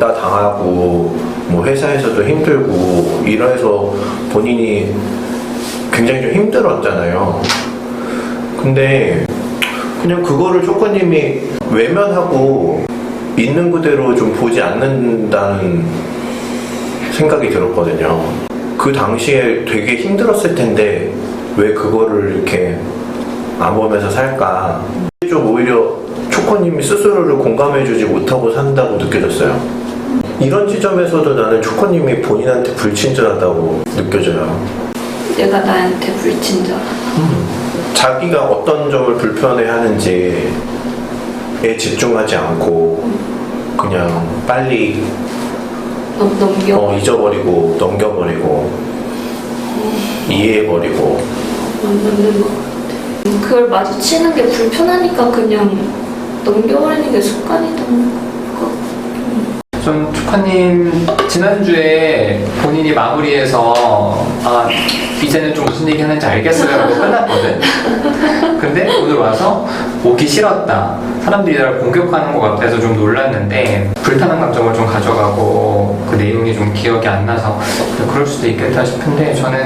왕따 당하고 뭐 회사에서도 힘들고 이래서 본인이 굉장히 좀 힘들었잖아요. 근데 그냥 그거를 조커님이 외면하고 있는 그대로 좀 보지 않는다는 생각이 들었거든요. 그 당시에 되게 힘들었을 텐데 왜 그거를 이렇게 안 보면서 살까? 좀 오히려 초코님이 스스로를 공감해주지 못하고 산다고 느껴졌어요. 이런 지점에서도 나는 초코님이 본인한테 불친절하다고 느껴져요. 내가 나한테 불친절하다. 자기가 어떤 점을 불편해하는지에 집중하지 않고 그냥 빨리 넘, 넘겨. 어, 잊어버리고 넘겨버리고 이해해버리고 맞는 것 같아. 그걸 마주치는 게 불편하니까 그냥 넘겨버리는 게 습관이던 것. 전 축하님 지난주에 본인이 마무리해서 아 이제는 좀 무슨 얘기 하는지 알겠어요 라고 끝났거든 근데 오늘 와서 오기 싫었다 사람들이 나를 공격하는 것 같아서 좀 놀랐는데 불편한 감정을 좀 가져가고 그 내용이 좀 기억이 안 나서 그럴 수도 있겠다 싶은데 저는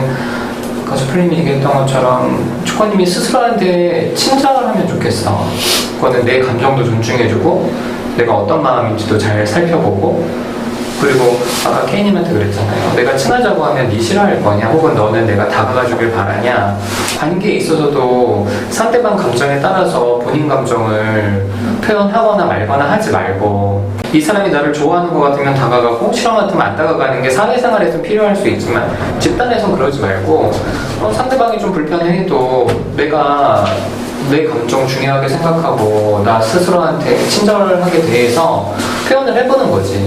스플님이 얘기했던 것처럼 축하님이 스스로한테 친절을 하면 좋겠어. 그거는 내 감정도 존중해주고 내가 어떤 마음인지도 잘 살펴보고 아까 케이님한테 그랬잖아요. 내가 친하자고 하면 네 싫어할 거냐 혹은 너는 내가 다가가주길 바라냐 관계에 있어서도 상대방 감정에 따라서 본인 감정을 표현하거나 말거나 하지 말고 이 사람이 나를 좋아하는 것 같으면 다가가고 싫어 같으면 안 다가가는 게 사회생활에서 필요할 수 있지만 집단에선 그러지 말고 어, 상대방이 좀 불편해도 내가 내 감정 중요하게 생각하고 나 스스로한테 친절하게 대해서 표현을 해보는 거지.